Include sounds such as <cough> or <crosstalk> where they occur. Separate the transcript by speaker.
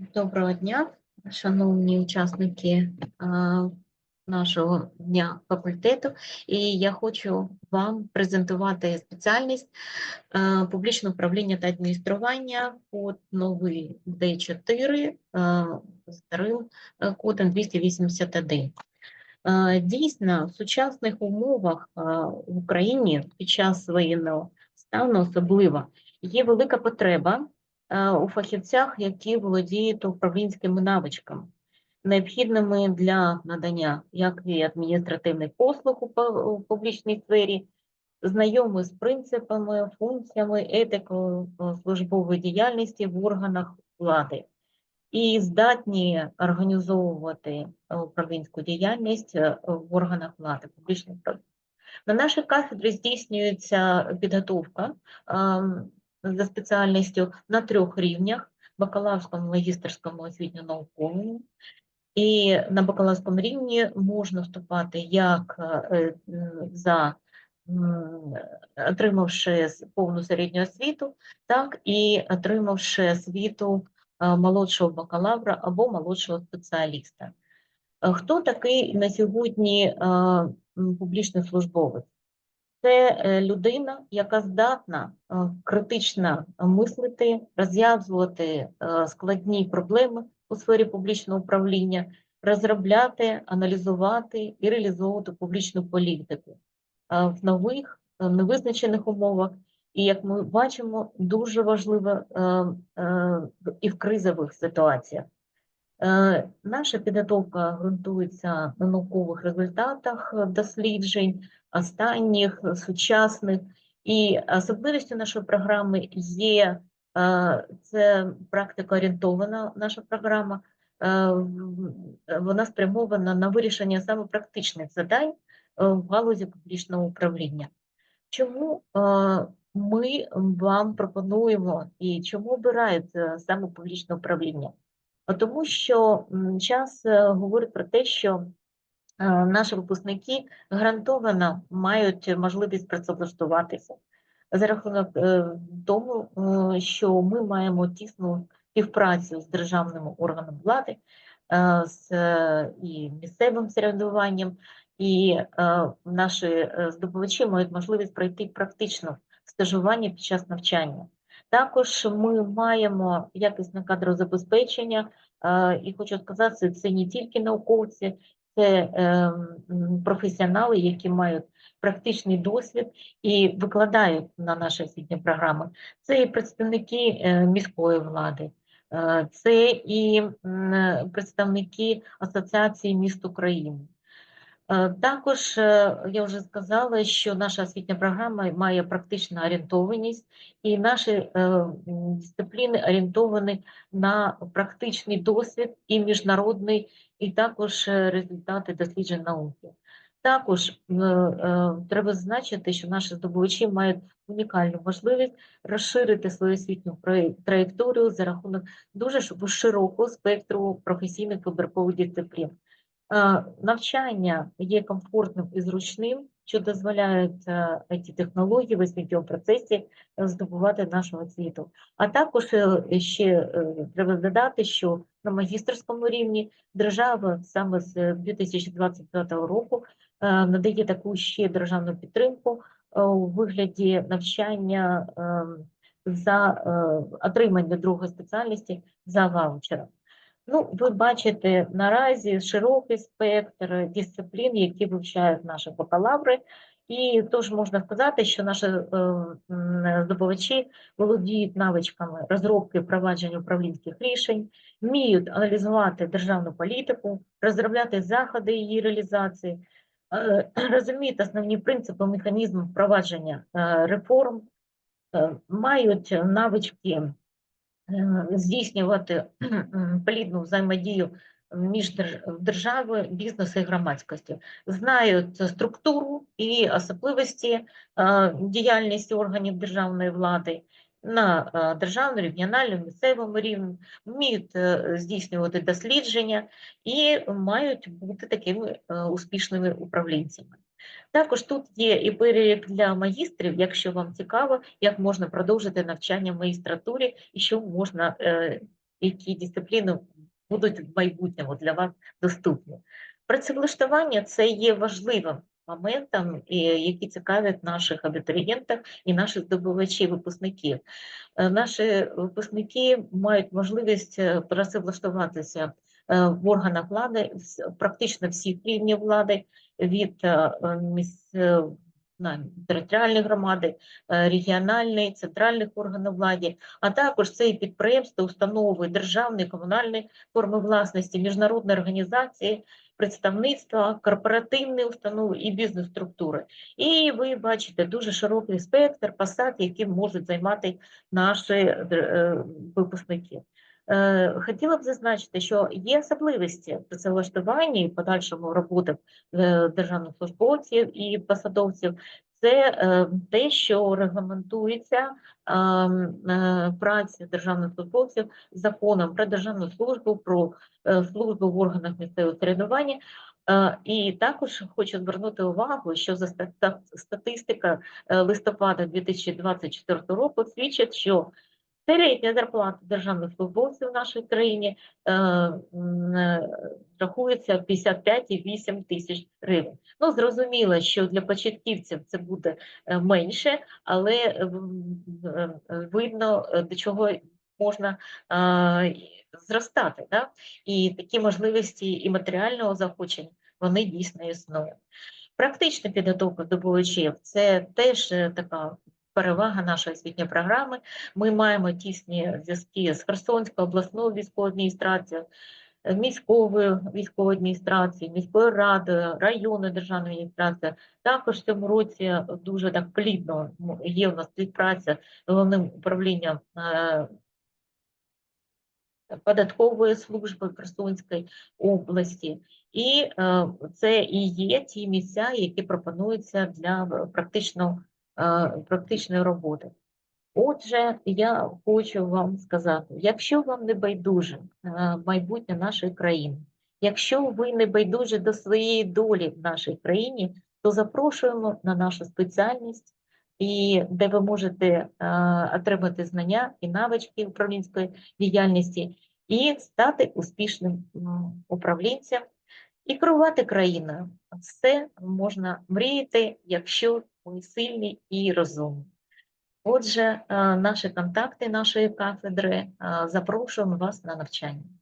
Speaker 1: Доброго дня, шановні учасники нашого дня факультету. І я хочу вам презентувати спеціальність а, публічне управління та адміністрування код новий D4 старим кодом 281. Е, Дійсно, в сучасних умовах в Україні під час воєнного стану особливо є велика потреба у фахівцях, які володіють управлінськими навичками, необхідними для надання як і адміністративних послуг у публічній сфері, знайомі з принципами, функціями, етикою е, службової діяльності в органах влади і здатні організовувати е, управлінську діяльність е, в органах влади, публічних. На нашій кафедрі здійснюється підготовка ем, за спеціальністю на трьох рівнях: бакалаврському, магістерському, освітньо-науковому. І на бакалаврському рівні можна вступати як е, за отримавши повну середню освіту, так і отримавши освіту е, молодшого бакалавра або молодшого спеціаліста. Е, Хто такий на сьогодні е, публічний службовець? Це е, людина, яка здатна е, критично мислити, розв'язувати е, складні проблеми у сфері публічного управління, розробляти, аналізувати і реалізовувати публічну політику в нових невизначених умовах. І як ми бачимо, дуже важливо і в кризових ситуаціях. Наша підготовка ґрунтується на наукових результатах досліджень, останніх, е, сучасних. І особливістю нашої програми є е, це практикоорієнтована наша програма. Е, Вона спрямована на вирішення саме практичних завдань е, в галузі публічного управління. Чому ми вам пропонуємо і чому обирають саме публічне управління? Тому що час говорить про те, що наші випускники гарантовано мають можливість працевлаштуватися за рахунок е, тому, е, що ми маємо тісну співпрацю з державними органами влади, е, з е, і місцевим самоврядуванням, і е, наші е, здобувачі мають можливість пройти практично стажування під час навчання. Також ми маємо якісне кадрозабезпечення, е, і хочу сказати, це не тільки науковці, це е, професіонали, які мають практичний досвід і викладають на наші освітні програми. Це і представники е, міської влади, е, це і представники Асоціації міст України. Е, Також е, я вже сказала, що наша освітня програма має практичну орієнтованість, і наші е, дисципліни орієнтовані на практичний досвід і міжнародний, і також е, результати досліджень науки. Також е, треба зазначити, що наші здобувачі мають унікальну можливість розширити свою освітню трає- траєкторію за рахунок дуже широкого спектру професійних вибіркових дисциплін. Е, Навчання є комфортним і зручним, що дозволяють ці технології в освітньому процесі е, здобувати нашу освіту. А також е, ще е, треба додати, що на магістерському рівні держава саме з 2025 року е, надає таку ще державну підтримку е, у вигляді навчання е, за е, отримання другої спеціальності за ваучером. Ну, ви бачите наразі широкий спектр дисциплін, які вивчають наші бакалаври, і тож можна сказати, що наші е, здобувачі володіють навичками розробки впровадження управлінських рішень, вміють аналізувати державну політику, розробляти заходи її реалізації, е, <clears throat> розуміють основні принципи механізму впровадження е, реформ, мають навички здійснювати плідну взаємодію між держ- державою, бізнесом і громадськістю, знають структуру і особливості е, діяльності органів державної влади на е, державному, регіональному, місцевому рівні, вміють е, здійснювати дослідження і мають бути такими е, успішними управлінцями. Також тут є і перелік для магістрів, якщо вам цікаво, як можна продовжити навчання в магістратурі і що можна е, які дисципліни будуть в майбутньому для вас доступні. Працевлаштування це є важливим моментом, які цікавлять наших абітурієнтів і наших здобувачів, випускників. Е, Наші випускники мають можливість е, працевлаштуватися в органах влади, практично всіх рівнів влади, від е, е, міс- е, на територіальної громади, е, регіональної, центральних органів влади, а також це і підприємства, установи, державні, комунальні форми власності, міжнародні організації, представництва, корпоративні установи і бізнес-структури. І ви бачите дуже широкий спектр посад, які можуть займати наші е, випускники. Е, Хотіла б зазначити, що є особливості працевлаштування і подальшому роботи е, державних службовців і посадовців. Це е, те, що регламентується праця державних службовців законом про державну службу, про службу в органах місцевого самоврядування. Е, І також хочу звернути увагу, що за ста- ста- статистика листопада 2024 року свідчить, що середня зарплата державних службовців в нашій країні е, е, рахується 55,8 тисяч гривень. Ну, зрозуміло, що для початківців це буде е, менше, але е, е, видно, до чого можна зростати. Да? І такі можливості і матеріального заохочення, вони дійсно існують. Практична підготовка здобувачів – це теж така перевага нашої освітньої програми. Ми маємо тісні зв'язки з Херсонською обласною військовою адміністрацією, міськовою військовою адміністрацією, міською радою, районною державною адміністрацією. Також в цьому році дуже так плідно є у нас співпраця з головним управлінням е, податкової служби Херсонської області. І е, це і є ті місця, які пропонуються для практично, е, практичної роботи. Отже, я хочу вам сказати, якщо вам не байдуже майбутнє нашої країни, якщо ви не байдужі до своєї долі в нашій країні, то запрошуємо на нашу спеціальність, і де ви можете отримати знання і навички управлінської діяльності і стати успішним управлінцем і керувати країною. Все можна мріяти, якщо ви сильні і розумні. Отже, е, наші контакти нашої кафедри, е, запрошуємо вас на навчання.